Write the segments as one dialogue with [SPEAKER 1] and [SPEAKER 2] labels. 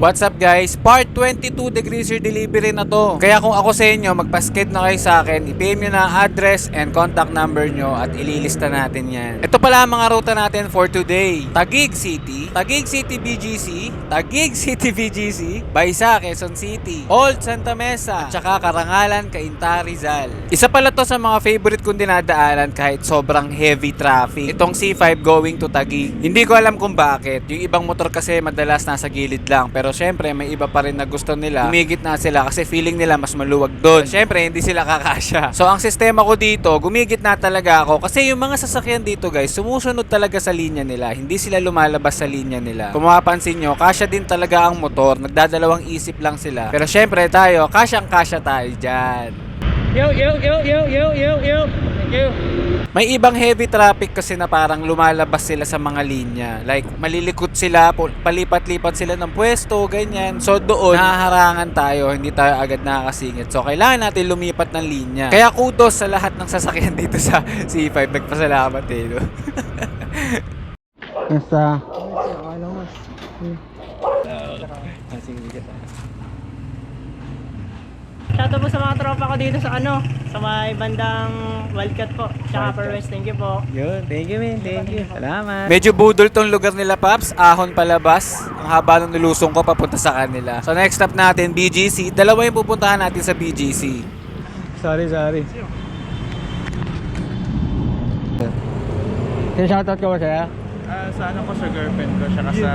[SPEAKER 1] What's up guys? Part 22 degrees your delivery na to. Kaya kung ako sa inyo, magpasked na kayo sa akin, i-PM nyo na address and contact number nyo at ililista natin yan. Ito pala ang mga ruta natin for today. Taguig City, Taguig City BGC, Taguig City BGC, Baysa, Quezon City, Old Santa Mesa, at saka Karangalan, Cainta, Rizal. Isa pala to sa mga favorite kong dinadaanan kahit sobrang heavy traffic. Itong C5 going to Taguig. Hindi ko alam kung bakit. Yung ibang motor kasi madalas nasa gilid lang. Pero syempre, may iba pa rin na gusto nila. Umigit na sila kasi feeling nila mas maluwag doon. Syempre, hindi sila kakasya. So, ang sistema ko dito, gumigit na talaga ako. Kasi yung mga sasakyan dito, guys, sumusunod talaga sa linya nila. Hindi sila lumalabas sa linya nila. Kung mapapansin nyo, kasya din talaga ang motor. Nagdadalawang isip lang sila. Pero syempre, tayo, kasyang-kasya tayo dyan.
[SPEAKER 2] Yo, yo, yo, yo, yo, yo, yo. Thank you.
[SPEAKER 1] May ibang heavy traffic kasi na parang lumalabas sila sa mga linya. Like, malilikot sila, palipat-lipat sila ng pwesto, ganyan. So, doon, nahaharangan tayo, hindi tayo agad nakakasingit. So, kailangan natin lumipat ng linya. Kaya kudos sa lahat ng sasakyan dito sa C5. Nagpasalamat eh. No?
[SPEAKER 3] Basta,
[SPEAKER 2] Shoutout po sa mga tropa ko dito sa ano, sa may bandang Wildcat po. Tsaka Upper West, thank you po.
[SPEAKER 3] yun. Thank you, man. Thank you. Salamat.
[SPEAKER 1] Medyo budol tong lugar nila, Paps. Ahon palabas. Ang haba ng nilusong ko papunta sa kanila. So, next stop natin, BGC. Dalawa yung pupuntahan natin sa BGC.
[SPEAKER 3] Sorry, sorry. Yung shoutout ko ba siya?
[SPEAKER 4] Ah, sa ano ko sa girlfriend ko, siya sa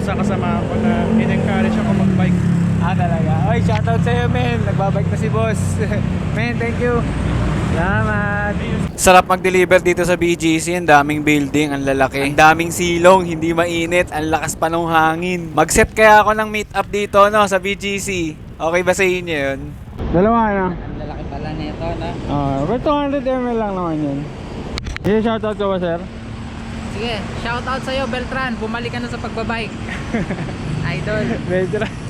[SPEAKER 4] sa kasama ko na in-encourage ako mag-bike.
[SPEAKER 3] Ah, talaga. Oy, shoutout sa'yo, men. Nagbabike na si boss. men, thank you. Salamat.
[SPEAKER 1] Sarap mag-deliver dito sa BGC, ang daming building, ang lalaki. Ang daming silong, hindi mainit, ang lakas pa ng hangin. Mag-set kaya ako ng meet up dito no, sa BGC. Okay ba sa inyo yun?
[SPEAKER 3] Dalawa na.
[SPEAKER 5] Ang lalaki pala nito, no?
[SPEAKER 3] Ah, but 200 ml lang naman yun. Yung shoutout ko ba, sir?
[SPEAKER 5] Sige, shout out sa'yo, Beltran. Bumalik ka na sa pagbabike. Idol.
[SPEAKER 3] Medyo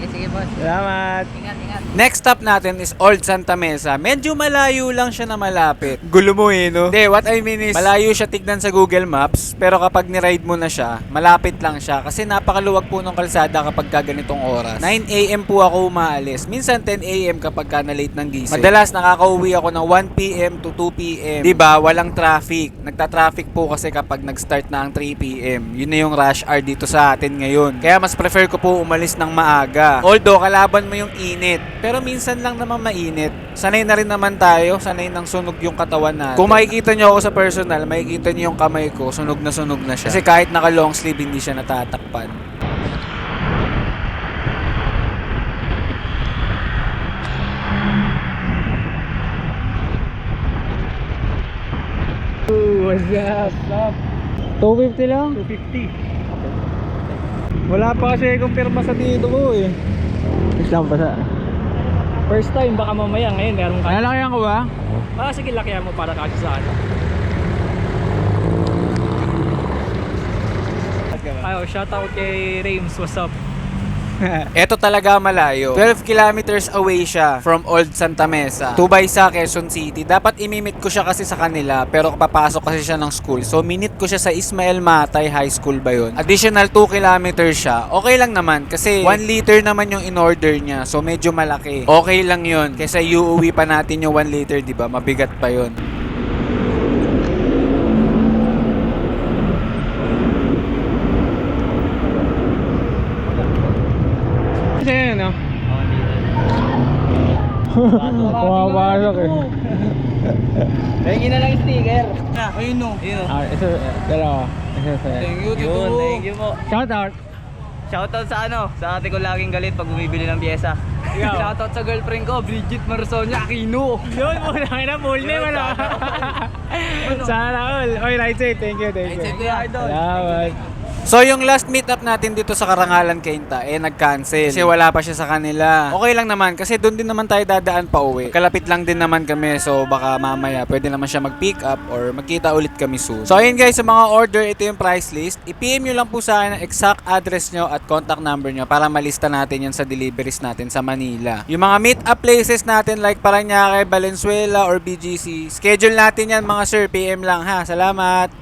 [SPEAKER 5] Sige, sige, boss.
[SPEAKER 3] Salamat.
[SPEAKER 5] Ingat, ingat.
[SPEAKER 1] Next stop natin is Old Santa Mesa. Medyo malayo lang siya na malapit. Gulo mo eh, no? Hindi, what I mean is, malayo siya tignan sa Google Maps, pero kapag ni-ride mo na siya, malapit lang siya. Kasi napakaluwag po ng kalsada kapag ka ganitong oras. 9 a.m. po ako umaalis. Minsan 10 a.m. kapag ka na late ng gising. Madalas nakakauwi ako ng 1 p.m. to 2 p.m. Diba? Walang traffic. Nagta-traffic po kasi kapag nag-start na ang 3 p.m. Yun na yung rush hour dito sa atin ngayon. Kaya mas prefer ko po umalis ng maaga. Although, kalaban mo yung init. Pero minsan lang naman mainit. Sanay na rin naman tayo. Sanay nang sunog yung katawan natin. Kung makikita nyo ako sa personal, makikita nyo yung kamay ko, sunog na sunog na siya. Kasi kahit naka long sleeve, hindi siya natatakpan.
[SPEAKER 3] What's up? 250 lang?
[SPEAKER 4] 250.
[SPEAKER 3] Wala pa kasi akong pirma sa dito ko eh. Islam pa sa.
[SPEAKER 2] First time, baka mamaya ngayon meron ka.
[SPEAKER 3] Nalakayan ko ba?
[SPEAKER 2] Ah, sige, lakihan mo para kasi sa ano. Ayo, shoutout kay Rames, what's up?
[SPEAKER 1] Ito talaga malayo. 12 kilometers away siya from Old Santa Mesa. Tubay sa Quezon City. Dapat imimit ko siya kasi sa kanila pero papasok kasi siya ng school. So minute ko siya sa Ismael Matay High School ba yun? Additional 2 kilometers siya. Okay lang naman kasi 1 liter naman yung in-order niya. So medyo malaki. Okay lang yun. Kesa iuwi pa natin yung 1 liter, di ba? Mabigat pa yun.
[SPEAKER 3] Kasi yun, no? Pumapasok eh.
[SPEAKER 5] Tingin na lang sticker.
[SPEAKER 4] Ah, ayun no. Ayun.
[SPEAKER 3] Ah, ito, dalawa. Ito, ito.
[SPEAKER 4] you,
[SPEAKER 5] Yun, thank you po.
[SPEAKER 3] Shout out.
[SPEAKER 5] Shoutout sa ano, sa ate ko laging galit pag bumibili ng pyesa. Shoutout sa girlfriend ko, Bridget Marsonia Aquino.
[SPEAKER 3] Yun, muna kayo na full name, ano? Sana all. Oy, right side. Thank you, thank you.
[SPEAKER 5] Thank you, idol.
[SPEAKER 3] Salamat.
[SPEAKER 1] So yung last meetup natin dito sa Karangalan Cainta eh nag-cancel kasi wala pa siya sa kanila. Okay lang naman kasi doon din naman tayo dadaan pa uwi. Kalapit lang din naman kami so baka mamaya pwede naman siya mag-pick up or magkita ulit kami soon. So ayun guys sa mga order ito yung price list. I-PM nyo lang po sa akin ang exact address nyo at contact number nyo para malista natin yan sa deliveries natin sa Manila. Yung mga meet-up places natin like Paranaque, Valenzuela or BGC, schedule natin yan mga sir PM lang ha. Salamat!